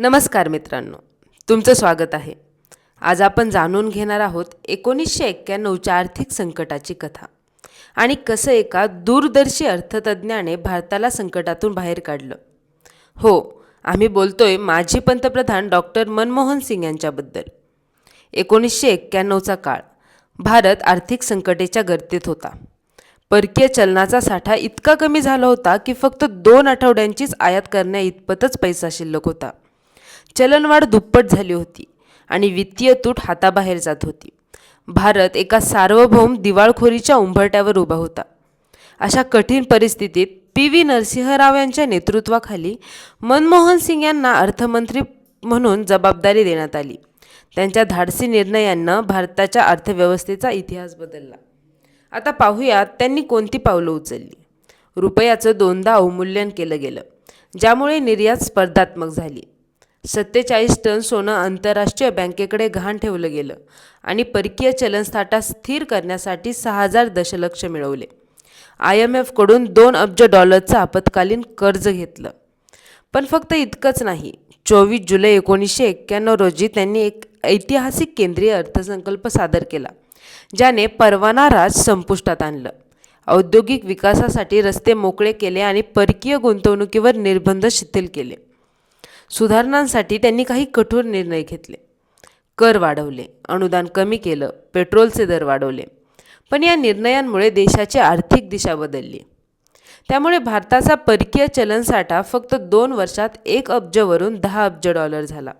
नमस्कार मित्रांनो तुमचं स्वागत आहे. आज आपण जाणून घेणार आहोत एकोणीसशे एक्क्याण्णवच्या आर्थिक संकटाची कथा आणि कसं एका दूरदर्शी अर्थतज्ज्ञाने भारताला संकटातून बाहेर काढलं. हो आम्ही बोलतोय माजी पंतप्रधान डॉक्टर मनमोहन सिंग यांच्याबद्दल. एकोणीसशे एक्क्याण्णवचा काळ भारत आर्थिक संकटेच्या गर्तेत होता. परकीय चलनाचा साठा इतका कमी झाला होता की फक्त दोन आठवड्यांचीच आयात करण्या इतपतच पैसा शिल्लक होता. चलनवाढ दुप्पट झाली होती आणि वित्तीय तूट हाताबाहेर जात होती. भारत एका सार्वभौम दिवाळखोरीच्या उंबरट्यावर उभा होता. अशा कठीण परिस्थितीत पी व्ही नरसिंहराव यांच्या नेतृत्वाखाली मनमोहन सिंग यांना अर्थमंत्री म्हणून जबाबदारी देण्यात आली. त्यांच्या धाडसी निर्णयांनं भारताच्या अर्थव्यवस्थेचा इतिहास बदलला. आता पाहूयात त्यांनी कोणती पावलं उचलली. रुपयाचं दोनदा अवमूल्यन केलं गेलं ज्यामुळे निर्यात स्पर्धात्मक झाली. सत्तेचाळीस टन सोनं आंतरराष्ट्रीय बँकेकडे गहाण ठेवलं गेलं आणि परकीय चलनसाठा स्थिर करण्यासाठी सहा हजार दशलक्ष मिळवले. आय एम एफकडून दोन अब्ज डॉलरचं आपत्कालीन कर्ज घेतलं. पण फक्त इतकंच नाही. चोवीस जुलै एकोणीसशे एक्क्याण्णव रोजी त्यांनी एक ऐतिहासिक केंद्रीय अर्थसंकल्प सादर केला ज्याने परवाना राज संपुष्टात आणलं. औद्योगिक विकासासाठी रस्ते मोकळे केले आणि परकीय गुंतवणुकीवर निर्बंध शिथिल केले. सुधारणांसाठी त्यांनी काही कठोर निर्णय घेतले. कर वाढवले अनुदान कमी केलं पेट्रोलचे दर वाढवले. पण या निर्णयांमुळे देशाची आर्थिक दिशा बदलली. त्यामुळे भारताचा परकीय चलनसाठा फक्त दोन वर्षात एक अब्जवरून दहा अब्ज डॉलर झाला.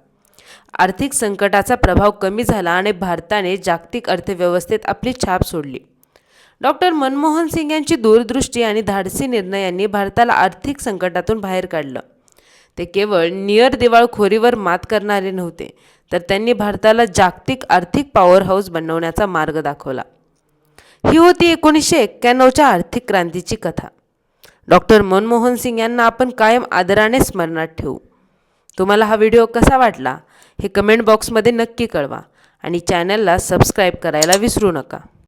आर्थिक संकटाचा प्रभाव कमी झाला आणि भारताने जागतिक अर्थव्यवस्थेत आपली छाप सोडली. डॉक्टर मनमोहन सिंग यांची दूरदृष्टी आणि धाडसी निर्णयांनी भारताला आर्थिक संकटातून बाहेर काढलं. ते केवळ नियर दिवाळखोरीवर मात करणारे नव्हते तर त्यांनी भारताला जागतिक आर्थिक पॉवर हाऊस बनवण्याचा मार्ग दाखवला. ही होती एकोणीसशे एक्क्याण्णवच्या आर्थिक क्रांतीची कथा. डॉक्टर मनमोहन सिंग यांना आपण कायम आदराने स्मरणात ठेवू. तुम्हाला हा व्हिडिओ कसा वाटला हे कमेंट बॉक्समध्ये नक्की कळवा आणि चॅनलला सबस्क्राईब करायला विसरू नका.